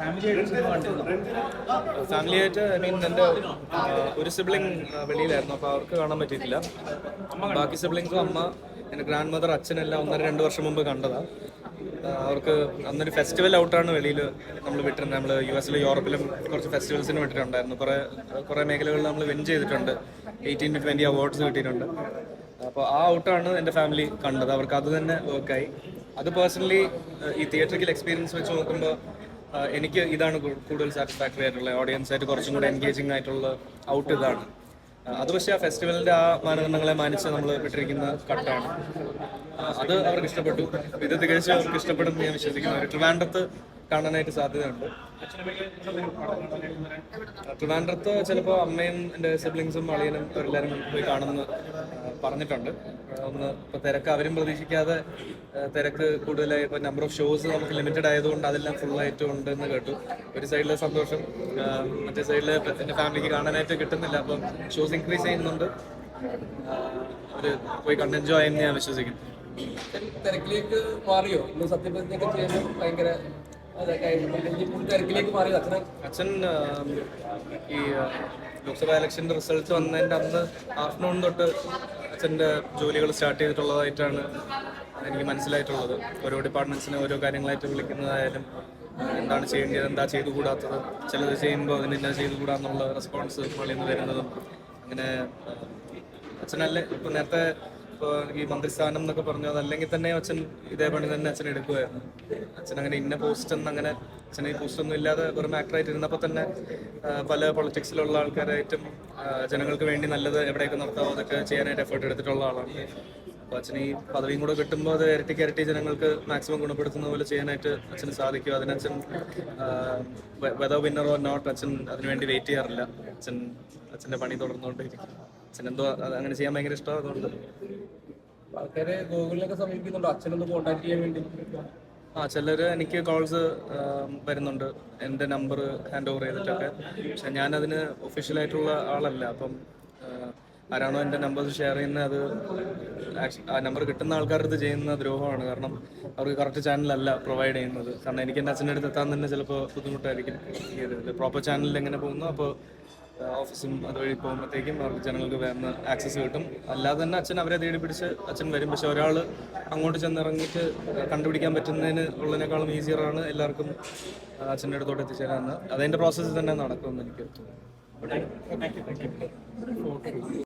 Family ആയിട്ട് cinema കണ്ടിരുന്നു family ആയിട്ട് ഐ മീൻ എന്റെ ഒരു സിബ്ലിംഗ് വെളിയിലായിരുന്നു. അപ്പോൾ അവർക്ക് കാണാൻ പറ്റിയില്ല ബാക്കി സിബ്ലിങ്സും അമ്മ എന്റെ ഗ്രാൻഡ് മദർ അച്ഛനെല്ലാം ഒന്നര രണ്ട് വർഷം മുമ്പ് കണ്ടതാണ് അവർക്ക് അന്നൊരു ഫെസ്റ്റിവൽ ഔട്ടാണ് വെളിയിൽ നമ്മൾ വിട്ടിരുന്നത്. നമ്മൾ യു എസിലും യൂറോപ്പിലും കുറച്ച് ഫെസ്റ്റിവൽസിന് വിട്ടിട്ടുണ്ടായിരുന്നു. കുറേ കുറേ മേഖലകളിൽ നമ്മൾ വിൻ ചെയ്തിട്ടുണ്ട്. എയ്റ്റീൻ ടു ട്വന്റി അവാർഡ്സ് കിട്ടിയിട്ടുണ്ട്. അപ്പോൾ ആ ഔട്ടാണ് എന്റെ ഫാമിലി കണ്ടത്. അവർക്ക് അത് തന്നെ വർക്കായി അത് പേഴ്സണലി ഈ തിയേറ്ററിക്കൽ എക്സ്പീരിയൻസ് വെച്ച് നോക്കുമ്പോൾ എനിക്ക് ഇതാണ് കൂടുതൽ സാറ്റിസ്ഫാക്ടറി ആയിട്ടുള്ള ഓഡിയൻസ് ആയിട്ട് കുറച്ചും കൂടെ എൻഗേജിങ് ആയിട്ടുള്ള ഔട്ട് ഇതാണ്. അത് പക്ഷേ ആ ഫെസ്റ്റിവലിന്റെ ആ മാനദണ്ഡങ്ങളെ മാനിച്ച് നമ്മൾ വിട്ടിരിക്കുന്ന കട്ടാണ്. അത് അവർക്ക് ഇഷ്ടപ്പെട്ടു. ഇത് തികച്ചും അവർക്ക് ഇഷ്ടപ്പെടും ഞാൻ വിശ്വസിക്കുന്നു. ട്രിവാൻഡ്രത്ത് കാണാനായിട്ട് സാധ്യതയുണ്ട്. ട്രിവാൻഡ്രത്ത് ചിലപ്പോൾ അമ്മയും എന്റെ സിബ്ലിങ്സും അളിയനും എല്ലാവരും പോയി കാണുമെന്ന് പറഞ്ഞിട്ടുണ്ട്. ഒന്ന് ഇപ്പോൾ തിരക്ക് അവരും പ്രതീക്ഷിക്കാതെ തിരക്ക് കൂടുതലായി. ഇപ്പോൾ നമ്പർ ഓഫ് ഷോസ് നമുക്ക് ലിമിറ്റഡ് ആയതുകൊണ്ട് അതെല്ലാം ഫുൾ ആയിട്ട് ഉണ്ടെന്ന് കേട്ടു. ഒരു സൈഡിലെ സന്തോഷം മറ്റേ സൈഡിൽ എന്റെ ഫാമിലിക്ക് കാണാനായിട്ട് കിട്ടുന്നില്ല. അപ്പം ഷോസ് ഇൻക്രീസ് ചെയ്യുന്നുണ്ട്. അവർ പോയി കണ്ട് എൻജോയ് ചെയ്യുമെന്ന് ഞാൻ വിശ്വസിക്കുന്നു. തിരക്കിലേക്ക് മാറിയോ? ഇന്ന് ഭയങ്കര അച്ഛൻ ഈ ലോക്സഭാ ഇലക്ഷന്റെ റിസൾട്ട് വന്നതിന്റെ അന്ന് ആഫ്റ്റർനൂൺ തൊട്ട് അച്ഛന്റെ ജോലികൾ സ്റ്റാർട്ട് ചെയ്തിട്ടുള്ളതായിട്ടാണ് എനിക്ക് മനസ്സിലായിട്ടുള്ളത്. ഓരോ ഡിപ്പാർട്ട്മെന്റ്സിനെ ഓരോ കാര്യങ്ങളായിട്ട് വിളിക്കുന്നതായാലും എന്താണ് ചെയ്യേണ്ടത് എന്താ ചെയ്തുകൂടാത്തത് ചിലത് ചെയ്യുമ്പോൾ എന്നാ ചെയ്തുകൂടാന്നുള്ള റെസ്പോൺസ് വെളിയിൽ നിന്ന് വരുന്നതും അങ്ങനെ അച്ഛനല്ലേ ഇപ്പം നേരത്തെ ഇപ്പോൾ ഈ മന്ത്രിസ്ഥാനം എന്നൊക്കെ പറഞ്ഞു അതല്ലെങ്കിൽ തന്നെ അച്ഛൻ ഇതേ പണി തന്നെ അച്ഛൻ എടുക്കുമായിരുന്നു അച്ഛൻ അങ്ങനെ ഇന്ന പോസ്റ്റ് എന്ന് അങ്ങനെ അച്ഛൻ ഈ പോസ്റ്റ് ഒന്നും ഇല്ലാതെ വെറും ആക്ടറായിട്ട് ഇരുന്നപ്പോൾ തന്നെ പല പൊളിറ്റിക്സിലുള്ള ആൾക്കാരായിട്ടും ജനങ്ങൾക്ക് വേണ്ടി നല്ലത് എവിടെയൊക്കെ നടത്താമോ അതൊക്കെ ചെയ്യാനായിട്ട് എഫേർട്ട് എടുത്തിട്ടുള്ള ആളാണ്. അപ്പോൾ അച്ഛൻ ഈ പദവിയും കൂടെ കിട്ടുമ്പോൾ അത് ഇരട്ടിക്ക് ഇരട്ടി ജനങ്ങൾക്ക് മാക്സിമം ഗുണപ്പെടുത്തുന്ന പോലെ ചെയ്യാനായിട്ട് അച്ഛന് സാധിക്കും. അതിന് അച്ഛൻ വിന്നറോ നോട്ട് അച്ഛൻ അതിനുവേണ്ടി വെയിറ്റ് ചെയ്യാറില്ല. അച്ഛൻ അച്ഛന്റെ പണി തുടർന്നുകൊണ്ടിരിക്കും. അത് അങ്ങനെ ചെയ്യാൻ ഭയങ്കര ഇഷ്ടമാണ് അതുകൊണ്ട്. ആൾക്കാരെ ഗൂഗിളിലൊക്കെ സമീപിക്കുന്നുണ്ടോ. അച്ഛനൊന്ന് കോൺടാക്ട് ചെയ്യാൻ വേണ്ടി. ആ ചിലർ എനിക്ക് കോൾസ് വരുന്നുണ്ട്. എന്റെ നമ്പർ ഹാൻഡ് ഓവർ ചെയ്തിട്ടൊക്കെ. പക്ഷെ ഞാനതിന് ഒഫീഷ്യലായിട്ടുള്ള ആളല്ല. അപ്പം ആരാണോ എന്റെ നമ്പർ ഷെയർ ചെയ്യുന്നത് അത് ആ നമ്പർ കിട്ടുന്ന ആൾക്കാരുടെ അടുത്ത് ചെയ്യുന്ന ദ്രോഹമാണ്. കാരണം അവർക്ക് കറക്റ്റ് ചാനലല്ല പ്രൊവൈഡ് ചെയ്യുന്നത്. കാരണം എനിക്ക് എന്റെ അച്ഛന്റെ അടുത്ത് എത്താൻ തന്നെ ചിലപ്പോൾ ബുദ്ധിമുട്ടായിരിക്കും. പ്രോപ്പർ ചാനലിൽ എങ്ങനെ പോകുന്നു? അപ്പോൾ ഓഫീസും അതുവഴി പോകുമ്പോഴത്തേക്കും അവർക്ക് ജനങ്ങൾക്ക് വേണ്ട ആക്സസ് കിട്ടും. അല്ലാതെ തന്നെ അച്ഛൻ അവരെ തേടി പിടിച്ച് അച്ഛൻ വരും. പക്ഷെ ഒരാൾ അങ്ങോട്ട് ചെന്നിറങ്ങിയിട്ട് കണ്ടുപിടിക്കാൻ പറ്റുന്നതിന് ഉള്ളതിനേക്കാളും ഈസിയറാണ് എല്ലാവർക്കും അച്ഛന്റെ അടുത്തോട്ട് എത്തിച്ചേരാന്ന് അതതിന്റെ പ്രോസസ്സിൽ തന്നെ നടക്കുമെന്ന് എനിക്ക് തോന്നുന്നു.